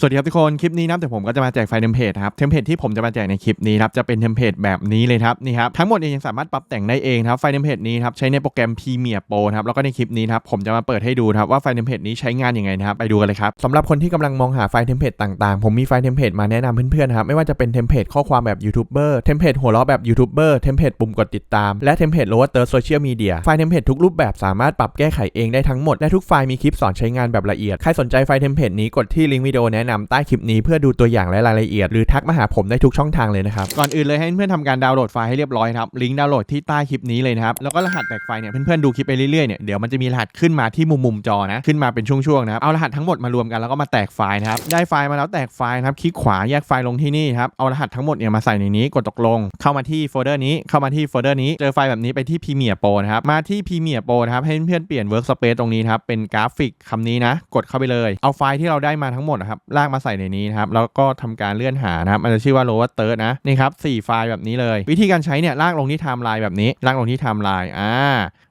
สวัสดีครับทุกคน คลิปนี้นะครับผมก็จะมาแจกไฟล์เทมเพลตครับ เทมเพลตที่ผมจะมาแจกในคลิปนี้ครับ จะเป็นเทมเพลตแบบนี้เลยครับ นี่ครับ ทั้งหมดเนี่ยยังสามารถปรับแต่งได้เองครับ ไฟล์เทมเพลตนี้ครับ ใช้ในโปรแกรม Premiere Pro ครับ แล้วก็ในคลิปนี้ครับ ผมจะมาเปิดให้ดูครับว่าไฟล์เทมเพลตนี้ใช้งานยังไงนะครับ ไปดูกันเลยครับสำหรับคนที่กำลังมองหาไฟล์เทมเพลตต่างๆ ผมมีไฟล์เทมเพลตมาแนะนำเพื่อนๆครับ ไม่ว่าจะเป็นเทมเพลตข้อความแบบยูทูบเบอร์ เทมเพลตหัวเราะแบบยูทูบเบอร์ เทมเพลตปุ่มกดติดตาม และเทมเพลตโลว์เตอร์โซเชียลมีเดียไฟล์เทมเพลตทุกรูปแบบสามารถปรับแก้ไขเองได้ทั้งหมดและทุกไฟล์มีคลิปสอนใช้งานแบบละเอียดใครสนใจไฟล์เทมเพลตนี้กดที่ลิงก์วิดีโอแนะนำใต้คลิปนี้เพื่อดูตัวอย่างและรายละเอียด หรือทักมาหาผมได้ทุกช่องทางเลยนะครับ ก่อนอื่นเลยให้เพื่อนๆทำการดาวน์โหลดไฟล์ให้เรียบร้อยครับ ลิงก์ดาวน์โหลดที่ใต้คลิปนี้เลยนะครับ แล้วก็รหัสแบกไฟล์เนี่ยเพื่อนๆดูคลิปไปเรื่อยๆเนี่ยเดี๋ยวมันจะมีรหัสขึ้นมาที่มุมมุมจอนะขึ้นมาเป็นช่วงๆนะครับเอารหัสทั้งหมดมารวมกันแล้วก็มาแตกไฟล์นะครับได้ไฟล์มาแล้วแตกไฟล์นะครับคลิกขวาแยกไฟล์ลงที่นี่ครับเอารหัสทั้งหมดเนี่ยมาใส่ในนี้กดตกลง เข้ามาที่โฟลเดอร์นี้เข้ามาที่โฟลเดอร์นี้เจอไฟล์แบบนี้ไปที่ Premiere Pro นะครับมาที่ Premiere Pro นะครับให้เพื่อนๆเปลี่ยน Workspace ตรงนี้ครับเป็นกราฟิกคำนี้นะกดเข้าไปเลย เอาไฟล์ที่เราได้มาทั้งหมดนะครับลากมาใส่ในนี้นะครับแล้วก็ทำการเลื่อนหานะครับมันจะชื่อว่า lower third นะนี่ครับสี่ไฟล์แบบนี้เลย วิธีการใช้เนี่ยลากลงที่ไทม์ไลน์แบบนี้ลากลงที่ไทม์ไลน์อ่า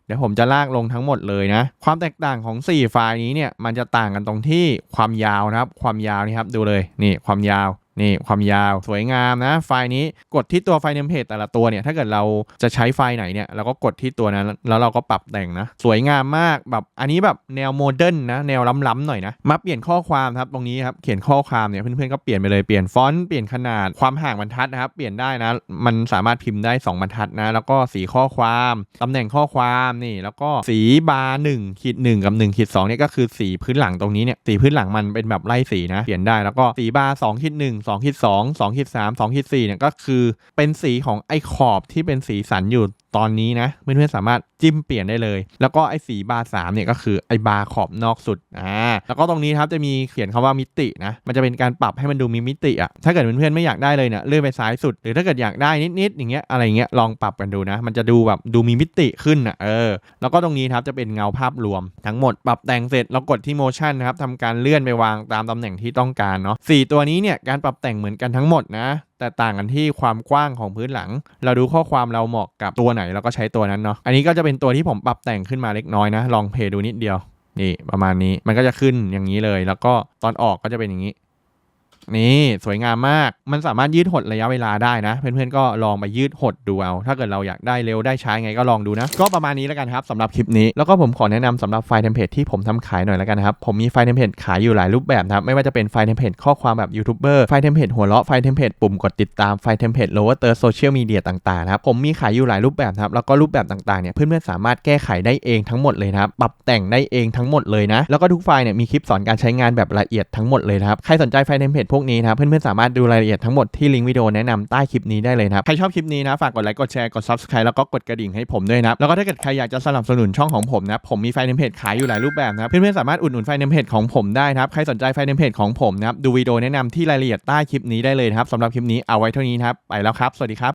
เดี๋ยวผมจะลากลงทั้งหมดเลยนะ ความแตกต่างของ 4 ไฟล์นี้เนี่ยมันจะต่างกันตรงที่ความยาวนะครับ ความยาวนี่ครับดูเลยนี่ความยาว นี่ความยาวสวยงามนะ ไฟล์นี้กดที่ตัวไฟล์เนมเพจแต่ละตัวเนี่ย ถ้าเกิดเราจะใช้ไฟล์ไหนเนี่ยเราก็กดที่ตัวนั้น แล้วเราก็ปรับแต่งนะ สวยงามมากแบบอันนี้แบบแนวโมเดิร์นนะแนวล้ำๆหน่อยนะมาเปลี่ยนข้อความครับตรงนี้ครับเขียนข้อความเนี่ยเพื่อนๆก็เปลี่ยนไปเลยเปลี่ยนฟอนต์เปลี่ยนขนาดความห่างบรรทัดนะครับเปลี่ยนได้นะ มันสามารถพิมพ์ได้ 2 บรรทัดนะแล้วก็สีข้อความตำแหน่งข้อความนี่แล้วก็สีบาร์หนึ่งขีดหนึ่งกับ1นขีดสองเนี่ยก็คือสีพื้นหลังตรงนี้เนี่ยสีพื้นหลังมันเป็นแบบไล่สีนะเปลี่ยนได้แล้วก็สีบาร์สองขีดหนึ่งสองขีดสองสองขีดสามสองขีดสี่เนี่ยก็คือเป็นสีของไอ้ขอบที่เป็นสีสันอยู่ ตอนนี้นะเพื่อนๆสามารถจิ้มเปลี่ยนได้เลย แล้วก็ไอ้สีบาร์สามเนี่ยก็คือไอ้บาร์ขอบนอกสุดอ่าแล้วก็ตรงนี้ครับจะมีเขียนคำว่ามิตินะมันจะเป็นการปรับให้มันดูมีมิติอะถ้าเกิดเพื่อนๆไม่อยากได้เลยเนี่ยเลื่อนไปซ้ายสุด หรือถ้าเกิดอยากได้นิดๆอย่างเงี้ยอะไรเงี้ยลองปรับกันดูนะ มันจะดูแบบดูมีมิติขึ้นอะเออแล้วก็ตรงนี้ครับจะเป็นเงาภาพรวม ทั้งหมดปรับแต่งเสร็จเรากดที่ motion นะครับทำการเลื่อนไปวางตามตำแหน่งที่ต้องการเนาะสี่ตัวนี้เนี่ยการปรับแต่งเหมือนกันทั้งหมดนะแต่ต่างกันที่ความกว้างของพื้นหลัง เราดูข้อความเราเหมาะกับตัวไหนเราก็ใช้ตัวนั้นเนาะ อันนี้ก็จะเป็นตัวที่ผมปรับแต่งขึ้นมาเล็กน้อยนะ ลองเพย์ดูนิดเดียว นี่ประมาณนี้ มันก็จะขึ้นอย่างนี้เลย แล้วก็ตอนออกก็จะเป็นอย่างนี้ นี่สวยงามมาก มันสามารถยืดหดระยะเวลาได้นะ เพื่อนๆก็ลองไปยืดหดดูเอา ถ้าเกิดเราอยากได้เร็วได้ช้าไงก็ลองดูนะ ก็ประมาณนี้แล้วกันครับสำหรับคลิปนี้ แล้วก็ผมขอแนะนำสำหรับไฟล์เทมเพลตที่ผมทำขายหน่อยแล้วกันนะครับ ผมมีไฟล์เทมเพลตขายอยู่หลายรูปแบบนะครับ ไม่ว่าจะเป็นไฟล์เทมเพลตข้อความแบบยูทูบเบอร์ ไฟล์เทมเพลตหัวเราะ ไฟล์เทมเพลตปุ่มกดติดตาม ไฟล์เทมเพลตโลว์เตอร์โซเชียลมีเดียต่างๆนะครับ ผมมีขายอยู่หลายรูปแบบนะครับ แล้วก็รูปแบบต่างๆเนี่ย เพื่อนๆสามารถแก้ไขได้เองทั้งหมดเลยนะครับ ปรับแต่งได้เองทั้งหมดเลยนะ แล้วก็ทุกไฟล์เนี่ยมีคลิปสอนการใช้งานแบบละเอียดทั้งหมดเลยนะครับ ใครสนใจไฟล์เทมเพลตพวกนี้นะเพื่อนๆสามารถดูรายละเอียดทั้งหมดที่ลิงก์วิดีโอแนะนำใต้คลิปนี้ได้เลยนะครับใครชอบคลิปนี้นะฝากกดไลค์กดแชร์กด subscribe แล้วก็กดกระดิ่งให้ผมด้วยนะแล้วก็ถ้าเกิดใครอยากจะสนับสนุนช่องของผมนะผมมีไฟล์เนมเพจขายอยู่หลายรูปแบบนะเพื่อนๆสามารถอุดหนุนไฟล์เนมเพจของผมได้นะครับใครสนใจไฟล์เนมเพจของผมนะครับดูวิดีโอแนะนำที่รายละเอียดใต้คลิปนี้ได้เลยนะครับสำหรับคลิปนี้เอาไว้เท่านี้นะครับไปแล้วครับ สวัสดีครับ